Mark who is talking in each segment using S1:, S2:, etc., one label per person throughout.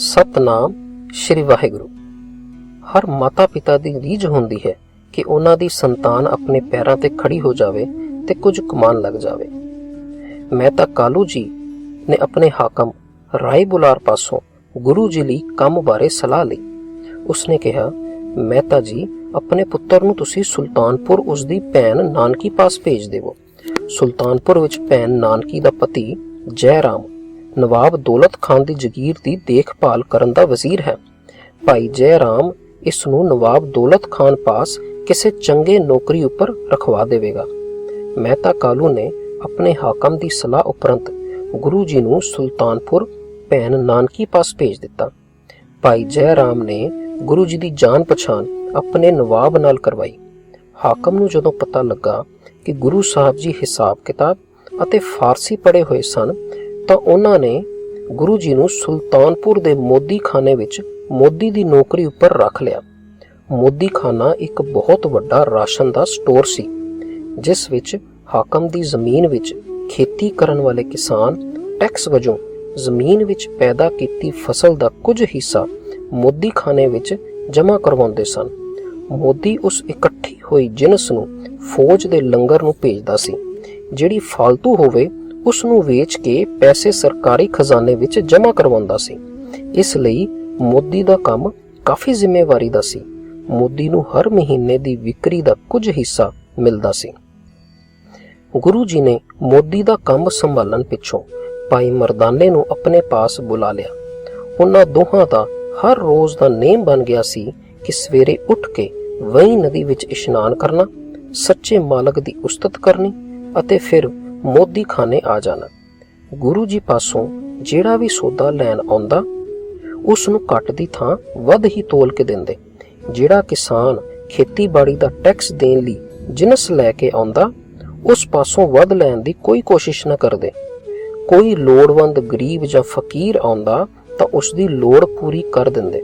S1: ਸਤਨਾਮ ਸ਼੍ਰੀ ਵਾਹਿਗੁਰੂ। ਹਰ ਮਾਤਾ ਪਿਤਾ ਦੀ ਰੀਝ ਹੁੰਦੀ ਹੈ ਕਿ ਉਹਨਾਂ ਦੀ ਸੰਤਾਨ ਆਪਣੇ ਪੈਰਾਂ ਤੇ ਖੜੀ ਹੋ ਜਾਵੇ ਤੇ ਕੁਝ ਕਮਾਨ ਲੱਗ ਜਾਵੇ। ਮੈਂ ਤਾਂ ਕਾਲੂ ਜੀ ਨੇ ਆਪਣੇ ਹਾਕਮ ਰਾਏ ਬੁਲਾਰ ਪਾਸੋਂ ਗੁਰੂ ਜੀ ਲਈ ਕੰਮ ਬਾਰੇ ਸਲਾਹ ਲਈ। ਉਸਨੇ ਕਿਹਾ ਮਹਿਤਾ ਜੀ ਆਪਣੇ ਪੁੱਤਰ ਨੂੰ ਤੁਸੀਂ ਸੁਲਤਾਨਪੁਰ ਉਸ ਦੀ ਭੈਣ ਨਾਨਕੀ ਪਾਸ ਭੇਜ ਦੇਵੋ। ਸੁਲਤਾਨਪੁਰ ਵਿੱਚ ਭੈਣ ਨਾਨਕੀ ਦਾ ਪਤੀ ਜੈ ਰਾਮ ਨਵਾਬ ਦੌਲਤ ਖਾਨ ਦੀ ਜ਼ਗੀਰ ਦੀ ਦੇਖਭਾਲ ਕਰਨ ਦਾ ਵਜ਼ੀਰ ਹੈ। ਭਾਈ ਜੈ ਰਾਮ ਇਸ ਨੂੰ ਨਵਾਬ ਦੌਲਤ ਖਾਨ ਪਾਸ ਕਿਸੇ ਚੰਗੇ ਨੌਕਰੀ ਉੱਪਰ ਰਖਵਾ ਦੇਵੇਗਾ। ਮਹਿਤਾ ਕਾਲੂ ਨੇ ਆਪਣੇ ਹਾਕਮ ਦੀ ਸਲਾਹ ਉਪਰੰਤ ਗੁਰੂ ਜੀ ਨੂੰ ਸੁਲਤਾਨਪੁਰ ਭੈਣ ਨਾਨਕੀ ਪਾਸ ਭੇਜ ਦਿੱਤਾ। ਭਾਈ ਜੈ ਰਾਮ ਨੇ ਗੁਰੂ ਜੀ ਦੀ ਜਾਣ ਪਛਾਣ ਆਪਣੇ ਨਵਾਬ ਨਾਲ ਕਰਵਾਈ। ਹਾਕਮ ਨੂੰ ਜਦੋਂ ਪਤਾ ਲੱਗਾ ਕਿ ਗੁਰੂ ਸਾਹਿਬ ਜੀ ਹਿਸਾਬ ਕਿਤਾਬ ਅਤੇ ਫਾਰਸੀ ਪੜ੍ਹੇ ਹੋਏ ਸਨ ਤਾਂ ਉਹਨਾਂ ਨੇ ਗੁਰੂ ਜੀ ਨੂੰ ਸੁਲਤਾਨਪੁਰ ਦੇ ਮੋਦੀ ਖਾਨੇ ਵਿੱਚ ਮੋਦੀ ਦੀ ਨੌਕਰੀ ਉੱਪਰ ਰੱਖ ਲਿਆ। ਮੋਦੀ ਖਾਨਾ ਇੱਕ ਬਹੁਤ ਵੱਡਾ ਰਾਸ਼ਨ ਦਾ ਸਟੋਰ ਸੀ, ਜਿਸ ਵਿੱਚ ਹਾਕਮ ਦੀ ਜ਼ਮੀਨ ਵਿੱਚ ਖੇਤੀ ਕਰਨ ਵਾਲੇ ਕਿਸਾਨ, ਟੈਕਸ ਵਜੋਂ ਜ਼ਮੀਨ ਵਿੱਚ ਪੈਦਾ ਕੀਤੀ ਫਸਲ ਦਾ ਕੁਝ ਹਿੱਸਾ ਮੋਦੀ ਖਾਨੇ ਵਿੱਚ ਜਮ੍ਹਾਂ ਕਰਵਾਉਂਦੇ ਸਨ। ਮੋਦੀ ਉਸ ਇਕੱਠੀ ਹੋਈ ਜਿਨਸ ਨੂੰ ਫੌਜ ਦੇ ਲੰਗਰ ਨੂੰ ਭੇਜਦਾ ਸੀ, ਜਿਹੜੀ ਫालतू ਹੋਵੇ ਉਸ ਨੂੰ ਵੇਚ ਕੇ ਪੈਸੇ ਸਰਕਾਰੀ ਖਜ਼ਾਨੇ ਵਿੱਚ ਜਮ੍ਹਾਂ ਕਰਵਾਉਂਦਾ ਸੀ। ਇਸ ਲਈ ਮੋਦੀ ਦਾ ਕੰਮ ਕਾਫੀ ਜ਼ਿੰਮੇਵਾਰੀ ਦਾ ਸੀ। ਮੋਦੀ ਨੂੰ ਹਰ ਮਹੀਨੇ ਦੀ ਵਿਕਰੀ ਦਾ ਕੁਝ ਹਿੱਸਾ ਮਿਲਦਾ ਸੀ। ਗੁਰੂ ਜੀ ਨੇ ਮੋਦੀ ਦਾ ਕੰਮ ਸੰਭਾਲਣ ਪਿੱਛੋਂ ਭਾਈ ਮਰਦਾਨੇ ਨੂੰ ਆਪਣੇ ਪਾਸ ਬੁਲਾ ਲਿਆ। ਉਹਨਾਂ ਦੋਹਾਂ ਦਾ ਹਰ ਰੋਜ਼ ਦਾ ਨੇਮ ਬਣ ਗਿਆ ਸੀ ਕਿ ਸਵੇਰੇ ਉੱਠ ਕੇ ਵਹੀ ਨਦੀ ਵਿੱਚ ਇਸ਼ਨਾਨ ਕਰਨਾ, ਸੱਚੇ ਮਾਲਕ ਦੀ ਉਸਤਤ ਕਰਨੀ ਅਤੇ ਫਿਰ ਮੋਦੀ ਖਾਨੇ ਆ ਜਾਣਾ। ਗੁਰੂ ਜੀ ਪਾਸੋਂ ਜਿਹੜਾ ਵੀ ਸੌਦਾ ਲੈਣ ਆਉਂਦਾ ਉਸ ਨੂੰ ਘੱਟ ਦੀ ਥਾਂ ਵੱਧ ਹੀ ਤੋਲ ਕੇ ਦਿੰਦੇ। ਜਿਹੜਾ ਕਿਸਾਨ ਖੇਤੀਬਾੜੀ ਦਾ ਟੈਕਸ ਦੇਣ ਲਈ ਜਿਨਸ ਲੈ ਕੇ ਆਉਂਦਾ, ਉਸ ਪਾਸੋਂ ਵੱਧ ਲੈਣ ਦੀ ਕੋਈ ਕੋਸ਼ਿਸ਼ ਨਾ ਕਰਦੇ। ਕੋਈ ਲੋੜਵੰਦ ਗਰੀਬ ਜਾਂ ਫਕੀਰ ਆਉਂਦਾ, ਤਾਂ ਉਸ ਦੀ ਲੋੜ ਪੂਰੀ ਕਰ ਦਿੰਦੇ।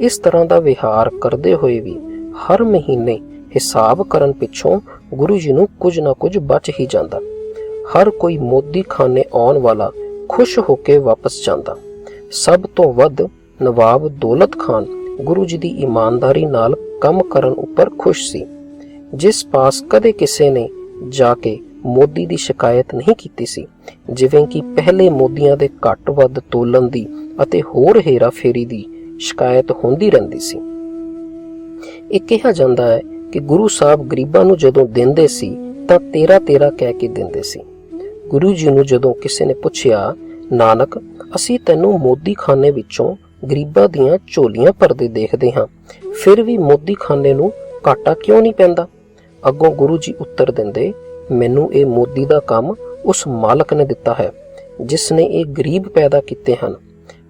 S1: ਇਸ ਤਰ੍ਹਾਂ ਦਾ ਵਿਹਾਰ ਕਰਦੇ ਹੋਏ ਵੀ ਹਰ ਮਹੀਨੇ ਹਿਸਾਬ ਕਰਨ ਪਿੱਛੋਂ ਗੁਰੂ ਜੀ ਨੂੰ ਕੁਝ ਨਾ ਕੁਝ ਬਚ ਹੀ ਜਾਂਦਾ। ਹਰ ਕੋਈ ਮੋਦੀ ਖਾਨੇ ਆਉਣ ਵਾਲਾ ਖੁਸ਼ ਹੋ ਕੇ ਵਾਪਸ ਜਾਂਦਾ। ਸਭ ਤੋਂ ਵੱਧ ਨਵਾਬ ਦੌਲਤ ਖਾਨ ਗੁਰੂ ਜੀ ਦੀ ਇਮਾਨਦਾਰੀ ਨਾਲ ਕੰਮ ਕਰਨ ਉੱਪਰ ਖੁਸ਼ ਸੀ। ਜਿਸ ਪਾਸ ਕਦੇ ਕਿਸੇ ਨੇ ਜਾ ਕੇ ਮੋਦੀ ਦੀ ਸ਼ਿਕਾਇਤ ਨਹੀਂ ਕੀਤੀ ਸੀ, ਜਿਵੇਂ ਕਿ ਪਹਿਲੇ ਮੋਦੀਆਂ ਦੇ ਘੱਟ ਵੱਧ ਤੋਲਣ ਦੀ ਅਤੇ ਹੋਰ ਹੇਰਾ ਫੇਰੀ ਦੀ ਸ਼ਿਕਾਇਤ ਹੁੰਦੀ ਰਹਿੰਦੀ ਸੀ। ਇਹ ਕਿਹਾ ਜਾਂਦਾ ਹੈ ਕਿ ਗੁਰੂ ਸਾਹਿਬ ਗਰੀਬਾਂ ਨੂੰ ਜਦੋਂ ਦਿੰਦੇ ਸੀ ਤਾਂ ਤੇਰਾ ਤੇਰਾ ਕਹਿ ਕੇ ਦਿੰਦੇ ਸੀ। ਗੁਰੂ ਜੀ ਨੂੰ ਜਦੋਂ ਕਿਸੇ ਨੇ ਪੁੱਛਿਆ, ਨਾਨਕ, ਅਸੀਂ ਤੈਨੂੰ ਮੋਦੀਖਾਨੇ ਵਿੱਚੋਂ ਗਰੀਬਾਂ ਦੀਆਂ ਝੋਲੀਆਂ ਭਰਦੇ ਦੇਖਦੇ ਹਾਂ। ਫਿਰ ਵੀ ਮੋਦੀਖਾਨੇ ਨੂੰ ਘਾਟਾ ਕਿਉਂ ਨਹੀਂ ਪੈਂਦਾ? ਅੱਗੋਂ ਗੁਰੂ ਜੀ ਉੱਤਰ ਦਿੰਦੇ, ਮੈਨੂੰ ਇਹ ਮੋਦੀ ਦਾ ਕੰਮ ਉਸ ਮਾਲਕ ਨੇ ਦਿੱਤਾ ਹੈ, ਜਿਸ ਨੇ ਇਹ ਗਰੀਬ ਪੈਦਾ ਕੀਤੇ ਹਨ।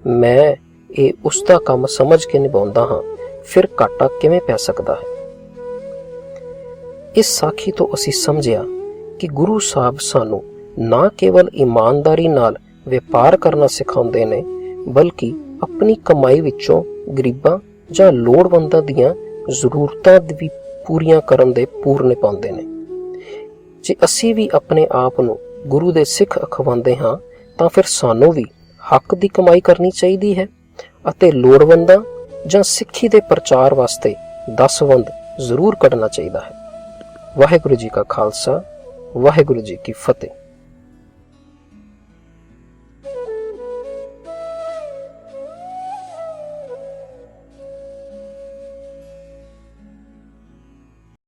S1: ਮੈਂ ਇਹ ਉਸ ਦਾ ਕੰਮ ਸਮਝ ਕੇ ਨਿਭਾਉਂਦਾ ਹਾਂ। ਫਿਰ ਘਾਟਾ ਕਿਵੇਂ ਪੈ ਸਕਦਾ ਹੈ? ਇਸ ਸਾਖੀ ਤੋਂ ਅਸੀਂ ਸਮਝਿਆ ਕਿ ਗੁਰੂ ਸਾਹਿਬ ਸਾਨੂੰ ਨਾ ਕੇਵਲ ਇਮਾਨਦਾਰੀ ਨਾਲ ਵਪਾਰ ਕਰਨਾ ਸਿਖਾਉਂਦੇ ਨੇ, ਬਲਕਿ ਆਪਣੀ ਕਮਾਈ ਵਿੱਚੋਂ ਗਰੀਬਾਂ ਜਾਂ ਲੋੜਵੰਦਾਂ ਦੀਆਂ ਜ਼ਰੂਰਤਾਂ ਵੀ ਪੂਰੀਆਂ ਕਰਨ ਦੇ ਪੂਰਨੇ ਪਾਉਂਦੇ ਨੇ। ਜੇ ਅਸੀਂ ਵੀ ਆਪਣੇ ਆਪ ਨੂੰ ਗੁਰੂ ਦੇ ਸਿੱਖ ਅਖਵਾਉਂਦੇ ਹਾਂ, ਤਾਂ ਫਿਰ ਸਾਨੂੰ ਵੀ ਹੱਕ ਦੀ ਕਮਾਈ ਕਰਨੀ ਚਾਹੀਦੀ ਹੈ ਅਤੇ ਲੋੜਵੰਦਾਂ ਜਾਂ ਸਿੱਖੀ ਦੇ ਪ੍ਰਚਾਰ ਵਾਸਤੇ ਦਸਵੰਦ ਜ਼ਰੂਰ ਕੱਢਣਾ ਚਾਹੀਦਾ ਹੈ। ਵਾਹਿਗੁਰੂ ਜੀ ਕਾ ਖਾਲਸਾ, ਵਾਹਿਗੁਰੂ ਜੀ ਕੀ ਫਤਿਹ।